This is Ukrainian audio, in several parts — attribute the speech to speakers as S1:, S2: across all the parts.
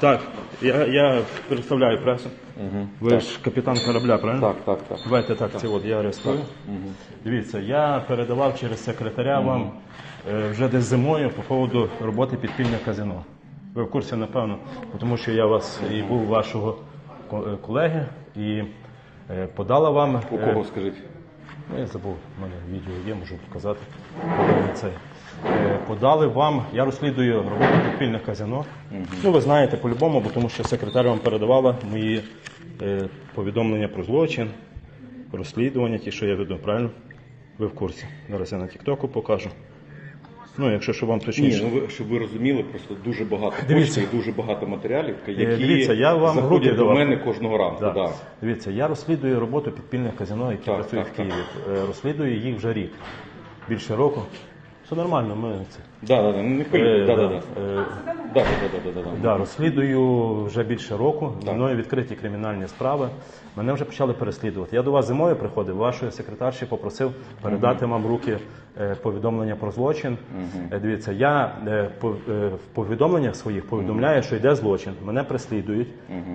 S1: Так, я, я представляю пресу. Ви ж капітан корабля, правильно?
S2: Так, так, так.
S1: Давайте так, це от я арестую. Дивіться, я передавав через секретаря вам е, вже десь зимою по поводу роботи підпільне казино. Ви в курсі, напевно, тому що я вас і був вашого ко- е, колеги і е, подала вам.
S2: У
S1: е,
S2: кого скажіть?
S1: Ну, я забув, в мене відео є, можу показати. Подали Це. Подали вам, я розслідую роботу підпільних казино. Ну, ви знаєте по-любому, бо тому що секретар вам передавала мої е, повідомлення про злочин, розслідування, ті, що я веду, правильно? Ви в курсі. Зараз я на Тіктоку покажу. Ну, якщо що вам
S2: Ні, ну ви щоб ви розуміли, просто дуже багато
S1: Дивіться.
S2: почти і дуже багато матеріалів, які
S1: Е, дивіться, я вам
S2: заходять до
S1: давав.
S2: мене кожного ранку.
S1: Да.
S2: Да.
S1: Дивіться, я розслідую роботу підпільних казино, які
S2: Так,
S1: працюють
S2: так,
S1: в Києві. Е, Розслідую їх вже рік. Більше року. Все нормально, ми це.
S2: Да, да, да, не
S1: Е.
S2: Да, да, да.
S1: е,
S2: Да, да, да, да, да, да.
S1: Да, розслідую вже більше року. Мною відкриті кримінальні справи. Мене вже почали переслідувати. Я до вас зимою приходив, вашої секретарші попросив передати вам в руки е, повідомлення про злочин. Е, Дивіться, я е, по- е, в повідомленнях своїх повідомляю, що йде злочин. Мене переслідують.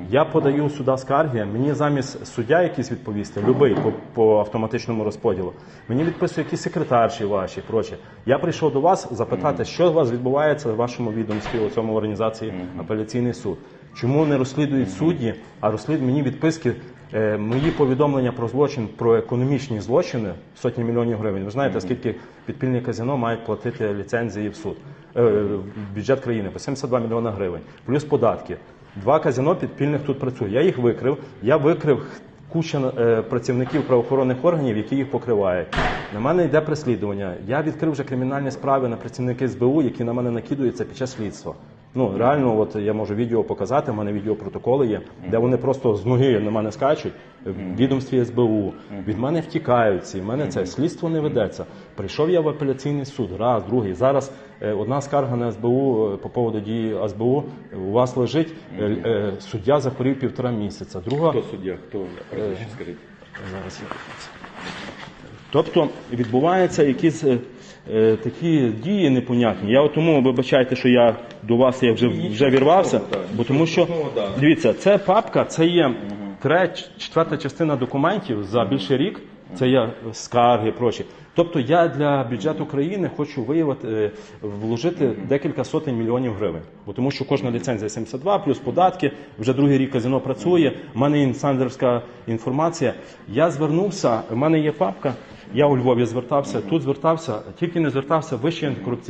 S1: Я подаю сюди скарги. Мені замість суддя якийсь відповісти, любий по, по автоматичному розподілу. Мені відписують якісь секретарші ваші, прочі. Я прийшов до вас запитати, що у вас відбувається в вашому відомстві у цьому організації апеляційний суд. Чому не розслідують судді, а розслідують мені відписки, е, мої повідомлення про злочин, про економічні злочини сотні мільйонів гривень. Ви знаєте, скільки підпільні казино мають платити ліцензії в суд е, в бюджет країни по 72 мільйона гривень, плюс податки. Два казино підпільних тут працює. Я їх викрив. Я викрив куча е, працівників правоохоронних органів, які їх покривають. На мене йде переслідування. Я відкрив вже кримінальні справи на працівники СБУ, які на мене накидуються під час слідства. Ну реально, от я можу відео показати. У мене відеопротоколи є, де вони просто з ноги на мене скачуть в відомстві СБУ. Від мене втікають ці. В мене це слідство не ведеться. Прийшов я в апеляційний суд, раз, другий. Зараз е, одна скарга на СБУ е, по поводу дії СБУ у вас лежить. Е, е, Суддя захворів півтора місяця. Друга
S2: Хто суддя? Хто скажіть?
S1: Зараз я Тобто відбуваються якісь е, е, такі дії непонятні. Я от тому вибачайте, що я до вас я вже, вже вірвався, бо тому що дивіться, це папка, це є третя, четверта частина документів за більше рік. Це є скарги, прочі. Тобто я для бюджету країни хочу виявити, е, вложити декілька сотень мільйонів гривень. Бо тому що кожна ліцензія 72, плюс податки, вже другий рік казино працює. У мене інсайдерська інформація. Я звернувся, в мене є папка. Я у Львові звертався, тут звертався, тільки не звертався Вищий антикорупційний